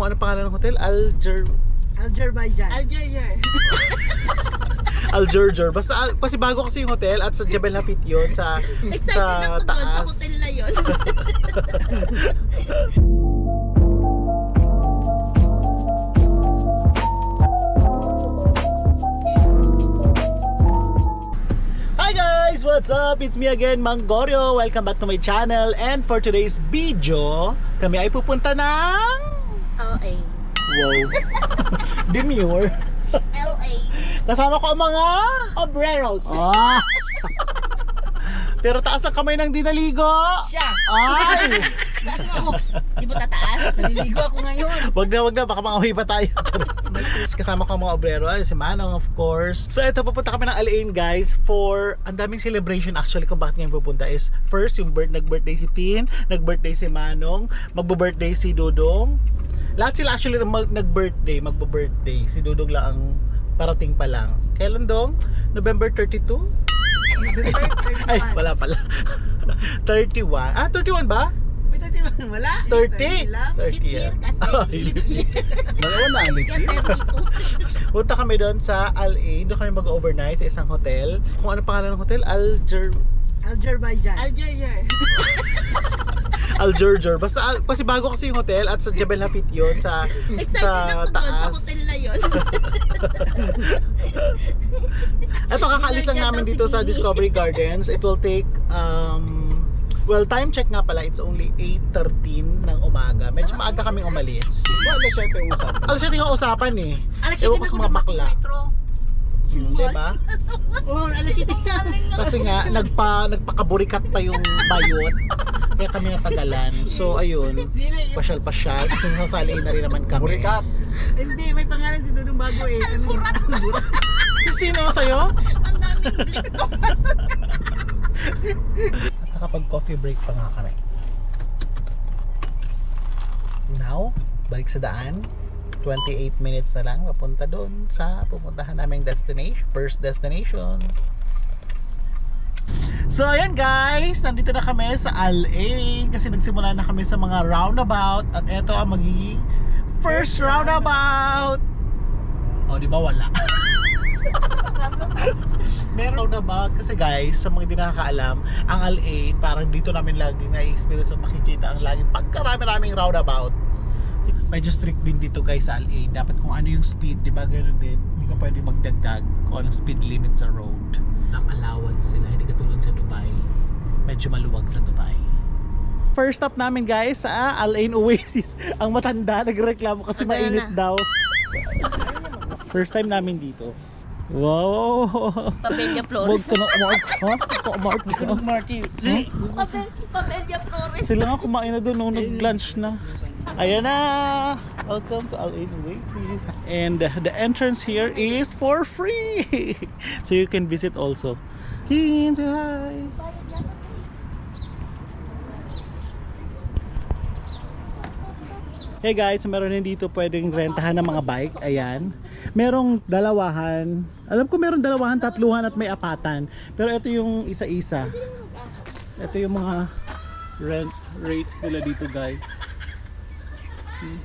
kung ano pangalan ng hotel, Alger Azerbaijan. Algeria. Algerger. Basta al- kasi bago kasi yung hotel at sa Jebel Hafid yun sa Excited sa ako doon sa taas. hotel na yun. Hi guys! What's up? It's me again, Mangorio. Welcome back to my channel. And for today's video, kami ay pupunta ng... LA. Wow! Demure. LA. Kasama ko ang mga... Obreros. Ah! Pero taas ang kamay ng dinaligo! Siya. Ay! Taas mo ako. Di mo tataas? Naliligo ako ngayon. Wag na, wag na. Baka mangamoy pa tayo. Kasama ko ang mga obrero. Ay, si Manong, of course. So, ito, pupunta kami ng Alain, guys, for ang daming celebration actually kung bakit ngayon pupunta is first, yung birth, nag-birthday si Tin, nag-birthday si Manong, magbo-birthday si Dudong. Lahat sila actually mag- nag-birthday, magbo-birthday. Si Dudong lang ang parating pa lang. Kailan dong? November 32? Ay, wala pala. 31. Ah, 31 ba? May 30 man wala? 30? lang. 30 Lip year yan. kasi. Oh, lip year. Malawa na ang lip Kaya year. 32. Punta kami doon sa Al Ain. Doon kami mag-overnight sa isang hotel. Kung ano pangalan ng hotel? Alger... Azerbaijan. Algeria. Algerger. Basta al- kasi bago kasi yung hotel at sa Jebel Hafid yun sa Excited sa ako doon sa taas. hotel na yun. Ito kakaalis lang namin daw si dito sa. Discovery Gardens. It will take um Well, time check nga pala, it's only 8.13 ng umaga. Medyo maaga kaming umalis. Alas 7 usap. Alas 7 nga usapan eh. Alas Ewan 7 ko sa mga bakla. Hmm, diba? Oo, alas 7 na. Kasi nga nagpa nagpakaburikat pa yung bayot. Kaya kami natagalan. So ayun, pasyal-pasyal kasi nasasali na rin naman kami. Burikat. Hindi, may pangalan si Dudong Bago eh. Ano Burat. Burat. Sino sa'yo? Ang daming blik to. Nakapag coffee break pa nga kami. Now, balik sa daan. 28 minutes na lang papunta doon sa pupuntahan naming destination, first destination. So ayan guys, nandito na kami sa LA kasi nagsimula na kami sa mga roundabout at eto ang magiging first roundabout. O, di ba wala? Meron roundabout kasi guys, sa mga hindi nakakaalam, ang LA parang dito namin lagi na-experience at makikita ang laging pagkarami-raming roundabout. Medyo strict din dito guys sa LA. Dapat kung ano yung speed, di ba ganoon din, hindi ka pwede magdagdag kung anong speed limit sa road. Ng allowance sila, hindi katulad sa Dubai. Medyo maluwag sa Dubai. First stop namin guys sa Al Ain Oasis. Ang matanda nagreklamo kasi Tagal mainit na. daw. First time namin dito. Wow! Pabelia Wag Flores. ka na umart. Ha? Ka umart ka. Marty. Pabe- Pabelia Flores. Sila nga kumain na doon nung nag-lunch na. Ayan na! Welcome to Al Ain. And the entrance here is for free! so you can visit also. Kin, say hi! Hey guys, meron din dito pwedeng rentahan ng mga bike. Ayan. Merong dalawahan. Alam ko meron dalawahan, tatluhan at may apatan. Pero ito yung isa-isa. Ito yung mga rent rates nila dito guys. See?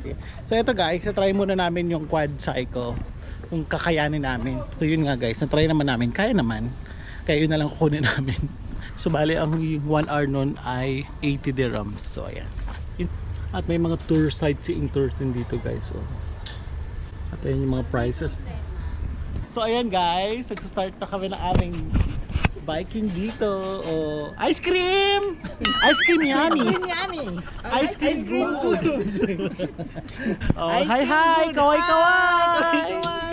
Okay. So ito guys, na-try muna namin yung quad cycle. Kung kakayanin namin. So yun nga guys, na-try naman namin. Kaya naman. Kaya yun na lang kukunin namin. So bali ang 1 hour nun ay 80 dirhams. So ayan. At may mga tour sightseeing tours din dito guys. So, at ayan yung mga prices. So ayan guys, nagsa-start na kami ng aming biking dito. Oh, ice cream! Ice cream yummy! Yummy. Ice cream good! oh, Ice hi cream hi! kaway! kaway.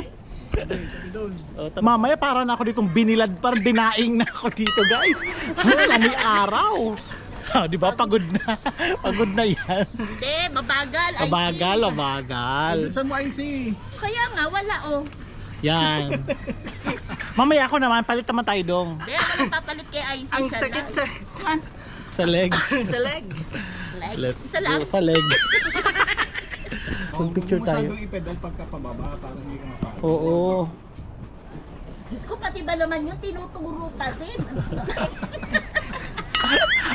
Oh, mamaya para na ako ditong binilad, parang dinaing na ako dito guys. Oh, may araw. Ah, di ba pagod na? pagod na yan. Hindi, mabagal. Mabagal, mabagal. Saan mo IC? Kaya nga, wala oh. Yan. Mamaya ako naman, palit naman tayo dong. Hindi, ako nagpapalit kay IC. Ang sakit lang. sa... Kuan? Sa legs. Sa leg. Like, Let's isa lang. Sa leg. Mag-picture tayo. i-pedal pagka pababa para hindi ka mapagod. Oo. Diyos ko, pati ba naman yun, tinuturo pa din.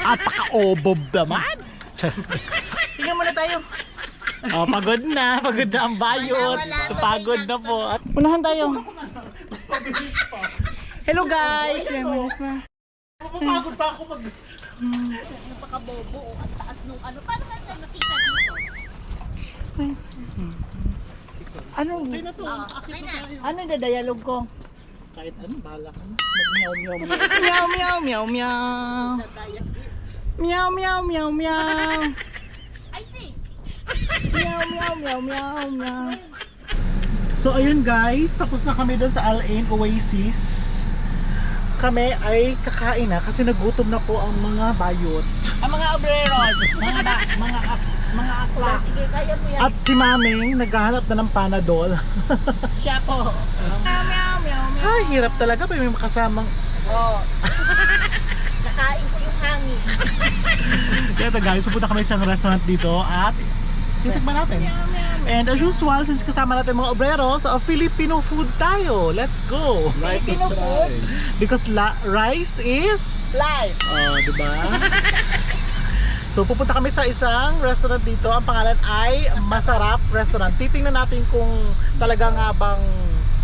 At paka-obob naman. Tingnan muna tayo. Oh, pagod na. Pagod na ang bayot. Wala, wala. Pagod na po. Unahan tayo. Hello guys! Yes, Pagod pa ako pag... Napakabobo. oh, Ang taas nung ano. Paano ka tayo nakita dito? Ano? Okay na to. Ah, Akit okay na na. tayo. Ano na dialogue ko? Kahit ano, bahala ka na. Mag-meow-meow meow. Meow, meow, meow, meow. Meow, meow, meow, meow. I see. Meow, meow, meow, meow, meow. So ayun guys, tapos na kami doon sa Al Ain Oasis. Kami ay kakain na kasi nagutom na po ang mga bayot. Ang mga obreros, mga da, mga mga akla. Sige, kaya mo yan. At si Maming naghahanap na ng panadol. Siya po. Meow, meow, meow, meow. Ay, hirap talaga pa may makasamang. Oo. Nakain ko yung hangin. Kaya ito guys, pupunta kami sa isang restaurant dito at titikman natin. And as usual, since kasama natin mga obrero, sa Filipino food tayo. Let's go! Filipino food. Because la- rice is Live. Oh, di ba? so pupunta kami sa isang restaurant dito. Ang pangalan ay Masarap Restaurant. Titingnan natin kung talaga nga bang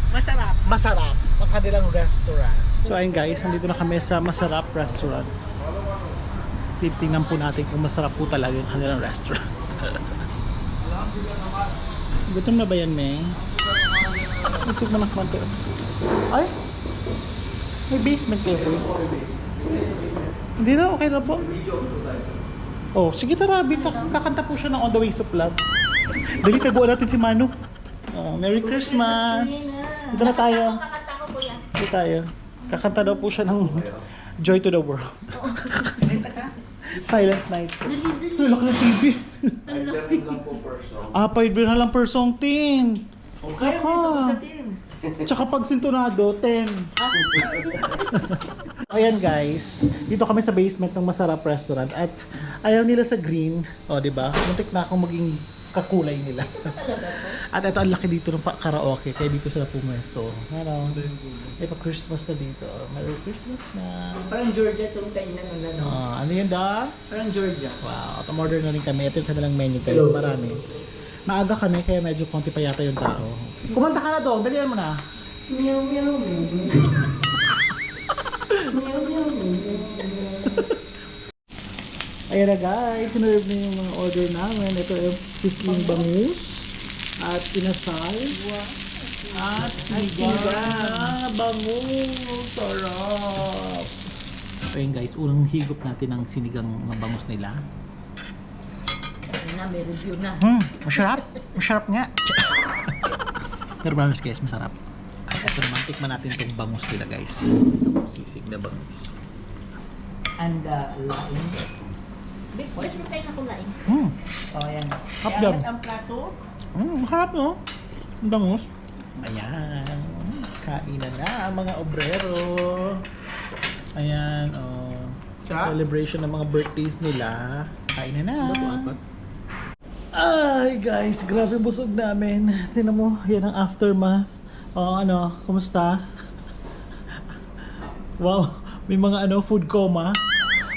Masarap. masarap ang kanilang restaurant. So ayun guys, nandito na kami sa Masarap Restaurant. Titingnan po natin kung masarap po talaga yung kanilang restaurant. Gutom na ba yan, Meng? Isip mo na kwanto. Ay! May basement kayo. Hindi na, okay na po. Oh, sige tarabi, kak- kakanta po siya ng On the Ways of Love. Dali, taguan natin si Manu. Oh, Merry Christmas! Dito na tayo. Kakanta ko po yan. Dito tayo. Kakanta daw po siya ng Joy to the World. Silent Night. Ay, laki ng TV. Ah, paid bill na lang per song, 10. Okay ka. Tsaka pag sintonado, 10. Ayan guys, dito kami sa basement ng Masarap Restaurant at ayaw nila sa green. O, di ba? Muntik na akong maging kakulay nila. at ito ang laki dito ng pa- karaoke, kaya dito sila pumwesto. Ano? May pa-Christmas na dito. Merry Christmas na. Parang Georgia itong kainan ng ano. Ah, ano yun da? Parang Georgia. Wow, at order na rin kami. Ito yung kanilang menu guys, marami. Maaga kami kaya medyo konti pa yata yung tao. Kumanta ka na doon, dalihan mo na. Meow, meow, meow. Ayan na guys, sinurve na yung mga order namin. Ito yung sizzling bangus at inasal. At sinigang. Bangus! Sarap! Ayun guys, unang higop natin ng sinigang na bangus nila. Ayun na, may review na. Hmm, masarap. Masarap nga. Pero promise guys, masarap. At ito naman, tikman natin itong bangus nila guys. Sisig na bangus. And uh, lime. Big best mo tayo nakulain. Hmm, Oh, yan. Hap Kaya yan. ang plato. hmm masarap no? Ang. Ayan. Kainan na ang mga obrero. Ayan, oh. Celebration ng mga birthdays nila. Kainan na. Ay guys, grabe busog namin. Tingnan mo, yan ang aftermath. Oh, ano, kumusta? Wow, may mga ano, food coma.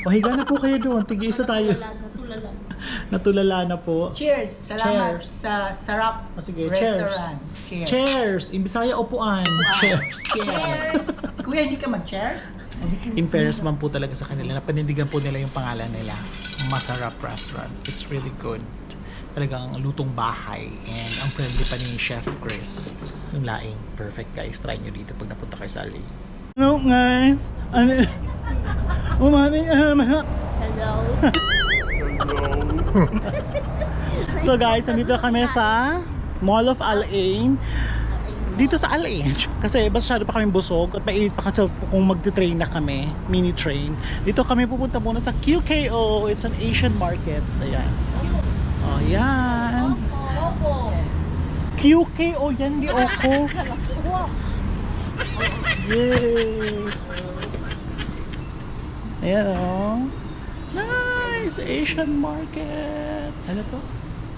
Pahiga na po kayo doon. Tigi isa tayo. Natulala, natulala. Natulala na po. Cheers! Salamat Cheers. sa sarap O sige, cheers. restaurant. Cheers. Cheers! In Bisaya, upuan. Cheers. Cheers! Si Kuya, hindi ka mag-cheers? In fairness man po talaga sa kanila, napanindigan po nila yung pangalan nila. Masarap Restaurant. It's really good. Talagang lutong bahay. And ang friendly pa ni Chef Chris. Yung laing. Perfect guys. Try nyo dito pag napunta kayo sa Ali. Ano guys? Ano? Umating Hello. So guys, nandito kami sa Mall of Al Ain. Dito sa Al Ain. Kasi masyado pa kami busog at mainit pa kasi kung magte-train na kami, mini train. Dito kami pupunta muna sa QKO. It's an Asian market. Ayan. Oh, yan. QKO yan, di Oko. Yay! Ayan oh. Nice! Asian market! Ano to?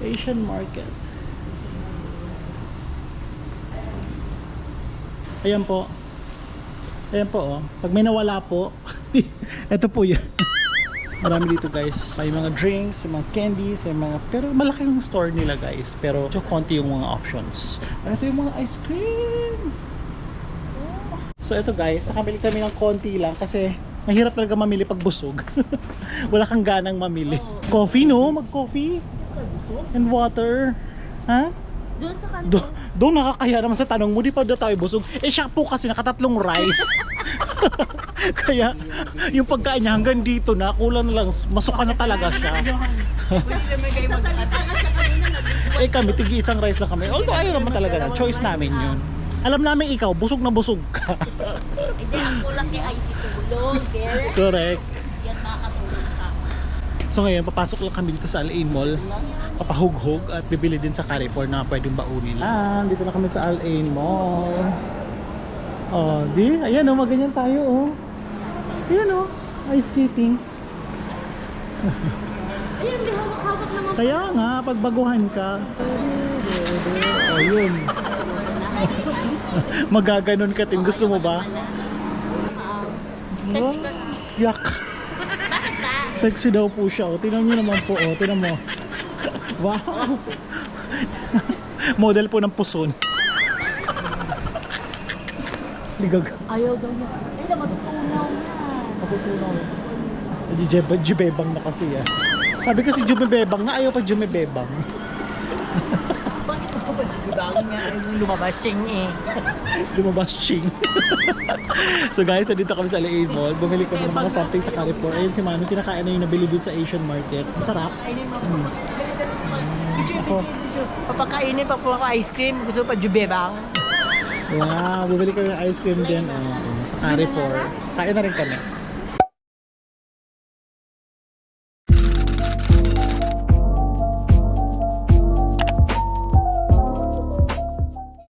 Asian market. Ayan po. Ayan po oh. Pag may nawala po, ito po yan. Marami dito guys. May mga drinks, may mga candies, may mga... Pero malaki yung store nila guys. Pero medyo konti yung mga options. Ito yung mga ice cream. So ito guys, nakabili kami ng konti lang kasi mahirap talaga mamili pag busog. Wala kang ganang mamili. Coffee no? Mag-coffee. And water. Ha? Doon sa kanto. Do, doon nakakaya naman sa tanong mo, di pa daw tayo busog. Eh siya po kasi nakatatlong rice. Kaya yung pagkain niya hanggang dito na, kulang na lang, masuka na talaga siya. Eh kami, tigi isang rice lang kami. Although ayaw naman talaga na, choice namin yun. Alam namin ikaw, busog na busog ka. Hindi, ang kulang ni IC tulog. Correct. yan makakatulog ka. So ngayon, papasok lang kami dito sa Al-Ain Mall. Papahughog at bibili din sa Carrefour na pwedeng baunin. Ah, dito na kami sa Al-Ain Mall. Oh, di? Ayan oh, maganyan tayo oh. Ayan oh, ice skating. Ayun, di hawak-hawak naman. Kaya nga, pagbaguhan ka. Ayun. Magaganon ka tin. Gusto mo ba? Na. Yak. Bakit ba? Sexy daw po siya. O, tinan nyo naman po. O, tinan mo. Wow. Model po ng puson. Ligag. Ayaw daw niya. Ay, na matutunaw niya. Matutunaw. Jibebang, jibebang na kasi yan. Sabi kasi jumebebang na ayaw pa jumebebang. Dibangin nga yung lumabas siyang eh? Lumabas ching. so guys, nandito kami sa LA Mall. Bumili kami ng mga something sa Carrefour. Ayun si Manu, kinakain na yung nabili dun sa Asian Market. Masarap. Kainin mo. Mm. Ako. Papakainin pa po ako ice cream. Gusto pa jubebang. Wow, bumili kami ng ice cream din. Oh, oh, sa Carrefour. Kain na rin kami.